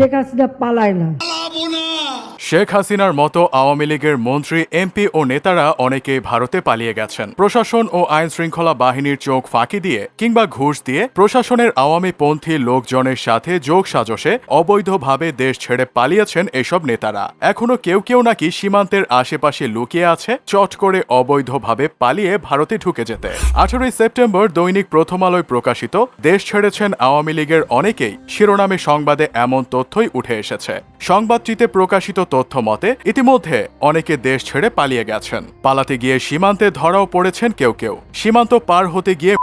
শেখ হাসিনা পালায় না। শেখ হাসিনার মতো আওয়ামী লীগের মন্ত্রী, এমপি ও নেতারা অনেকেই ভারতে পালিয়ে গেছেন। প্রশাসন ও আইন শৃঙ্খলা বাহিনীর চোখ ফাঁকি দিয়ে কিংবা ঘুষ দিয়ে প্রশাসনের আওয়ামী পন্থী লোকজনের সাথে যোগ সাজসে অবৈধভাবে দেশ ছেড়ে পালিয়েছেন এসব নেতারা। এখনও কেউ কেউ নাকি সীমান্তের আশেপাশে লুকিয়ে আছে, চট করে অবৈধভাবে পালিয়ে ভারতে ঢুকে যেতে। আঠারোই সেপ্টেম্বর দৈনিক প্রথম আলোয় প্রকাশিত, দেশ ছেড়েছেন আওয়ামী লীগের অনেকেই। শিরোনামে সংবাদে এমন তথ্যই উঠে এসেছে। সংবাদটিতে প্রকাশিত তথ্য মতে, ইতিমধ্যে অনেকে দেশ ছেড়ে পালিয়ে গেছেন। পালাতে গিয়ে সীমান্তে ধরাও পড়েছেন কেউ কেউ। সীমান্ত পার হতে গিয়ে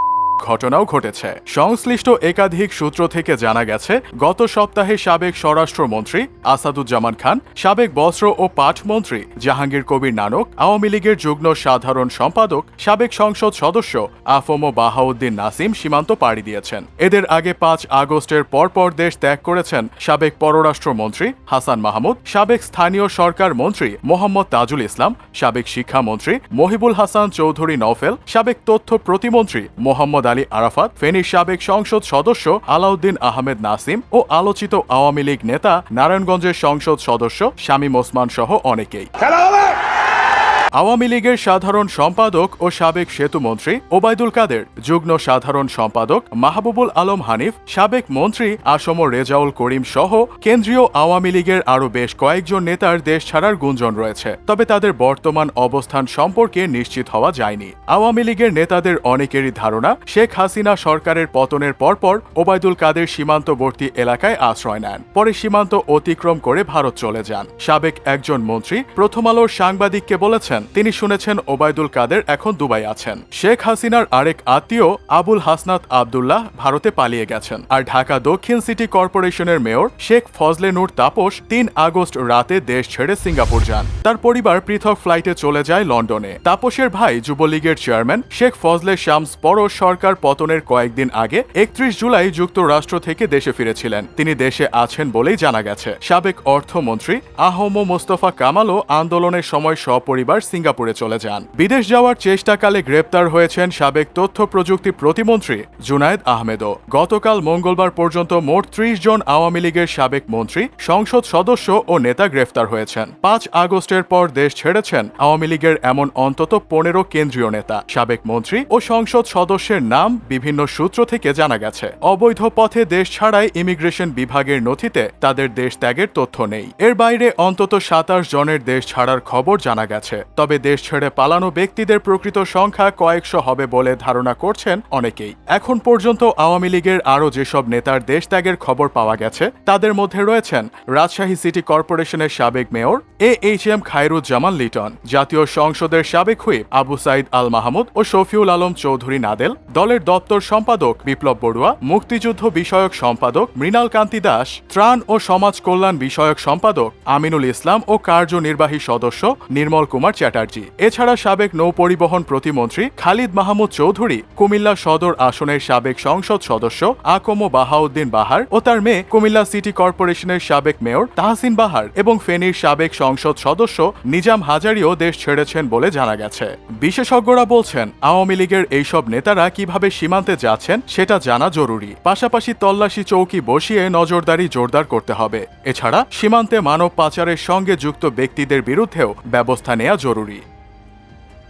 ঘটনাও ঘটেছে। সংশ্লিষ্ট একাধিক সূত্র থেকে জানা গেছে, গত সপ্তাহে সাবেক স্বরাষ্ট্রমন্ত্রী আসাদুজ্জামান খান, সাবেক বস্ত্র ও পাট মন্ত্রী জাহাঙ্গীর কবির নানক, আওয়ামী লীগের যুগ্ম সাধারণ সম্পাদক, সাবেক সংসদ সদস্য আফম বাহাউদ্দিন নাসিম সীমান্ত পাড়ি দিয়েছেন। এদের আগে পাঁচ আগস্টের পরপর দেশ ত্যাগ করেছেন সাবেক পররাষ্ট্রমন্ত্রী হাসান মাহমুদ, সাবেক স্থানীয় সরকার মন্ত্রী মোহাম্মদ তাজুল ইসলাম, সাবেক শিক্ষামন্ত্রী মহিবুল হাসান চৌধুরী নওফেল, সাবেক তথ্য প্রতিমন্ত্রী মোহাম্মদ আলী আরাফাত ফেনীর সাবেক সংসদ সদস্য আলাউদ্দিন আহমেদ নাসিম ও আলোচিত আওয়ামী লীগ নেতা নারায়ণগঞ্জের সংসদ সদস্য শামীম ওসমান সহ অনেকেই। আওয়ামী লীগের সাধারণ সম্পাদক ও সাবেক সেতুমন্ত্রী ওবায়দুল কাদের, যুগ্ম সাধারণ সম্পাদক মাহবুবুল আলম হানিফ, সাবেক মন্ত্রী আসম রেজাউল করিম সহ কেন্দ্রীয় আওয়ামী লীগের আরও বেশ কয়েকজন নেতার দেশ ছাড়ার গুঞ্জন রয়েছে। তবে তাদের বর্তমান অবস্থান সম্পর্কে নিশ্চিত হওয়া যায়নি। আওয়ামী লীগের নেতাদের অনেকেরই ধারণা, শেখ হাসিনা সরকারের পতনের পরপর ওবায়দুল কাদের সীমান্তবর্তী এলাকায় আশ্রয় নেন। পরে সীমান্ত অতিক্রম করে ভারত চলে যান। সাবেক একজন মন্ত্রী প্রথম আলোর সাংবাদিককে বলেছেন তিনি শুনেছেন ওবায়দুল কাদের এখন দুবাই আছেন। শেখ হাসিনার আরেক আত্মীয় আবুল হাসনাত আবদুল্লাহ ভারতে পালিয়ে গেছেন। আর ঢাকা দক্ষিণ সিটি কর্পোরেশনের মেয়র শেখ ফজলে নূর তাপস তিন আগস্ট রাতে দেশ ছেড়ে সিঙ্গাপুর যান। তার পরিবার পৃথক ফ্লাইটে চলে যায় লন্ডনে। তাপসের ভাই যুবলীগের চেয়ারম্যান শেখ ফজলে শামস পরশ সরকার পতনের কয়েকদিন আগে একত্রিশ জুলাই যুক্তরাষ্ট্র থেকে দেশে ফিরেছিলেন। তিনি দেশে আছেন বলেই জানা গেছে। সাবেক অর্থমন্ত্রী আহম মোস্তফা কামালও আন্দোলনের সময় সপরিবার সিঙ্গাপুরে চলে যান। বিদেশ যাওয়ার চেষ্টাকালে গ্রেপ্তার হয়েছেন সাবেক তথ্য প্রযুক্তি প্রতিমন্ত্রী জুনায়েদ আহমেদও। গতকাল মঙ্গলবার পর্যন্ত মোট ত্রিশ জন আওয়ামী লীগের সাবেক মন্ত্রী, সংসদ সদস্য ও নেতা গ্রেফতার হয়েছেন। পাঁচ আগস্টের পর দেশ ছেড়েছেন আওয়ামী লীগের এমন অন্তত পনেরো কেন্দ্রীয় নেতা। সাবেক মন্ত্রী ও সংসদ সদস্যের নাম বিভিন্ন সূত্র থেকে জানা গেছে। অবৈধ পথে দেশ ছাড়াই ইমিগ্রেশন বিভাগের নথিতে তাদের দেশ ত্যাগের তথ্য নেই। এর বাইরে অন্তত সাতাশ জনের দেশ ছাড়ার খবর জানা গেছে। তবে দেশ ছেড়ে পালানো ব্যক্তিদের প্রকৃত সংখ্যা কয়েকশো হবে বলে ধারণা করছেন অনেকেই। এখন পর্যন্ত আওয়ামী লীগের আরও যেসব নেতার দেশ ত্যাগের খবর পাওয়া গেছে, তাদের মধ্যে রয়েছেন রাজশাহী সিটি কর্পোরেশনের সাবেক mayor A H M Khairuzzaman Liton, জাতীয় সংসদের সাবেক হুইপ আবু সাইদ আল মাহমুদ ও শফিউল আলম চৌধুরী নাদেল, দলের দপ্তর সম্পাদক বিপ্লব বড়ুয়া, মুক্তিযুদ্ধ বিষয়ক সম্পাদক মৃণাল কান্তি দাস, ত্রাণ ও সমাজ কল্যাণ বিষয়ক সম্পাদক আমিনুল ইসলাম ও কার্যনির্বাহী সদস্য নির্মল কুমার চ্যাটার্জি। এছাড়া সাবেক নৌ পরিবহন প্রতিমন্ত্রী খালিদ মাহমুদ চৌধুরী কুমিল্লা সদর আসনের সাবেক সংসদ সদস্য আকম বাহাউদ্দিন বাহার ও তার মেয়ে কুমিল্লা সিটি কর্পোরেশনের সাবেক মেয়র তাহসিন বাহার এবং ফেনীর সাবেক সংসদ সদস্য নিজাম হাজারিও দেশ ছেড়েছেন বলে জানা গেছে। বিশেষজ্ঞরা বলছেন, আওয়ামী লীগের এইসব নেতারা কীভাবে সীমান্তে যাচ্ছেন সেটা জানা জরুরি। পাশাপাশি তল্লাশি চৌকি বসিয়ে নজরদারি জোরদার করতে হবে। এছাড়া সীমান্তে মানব পাচারের সঙ্গে যুক্ত ব্যক্তিদের বিরুদ্ধেও ব্যবস্থা নেওয়া জরুরি। 로리.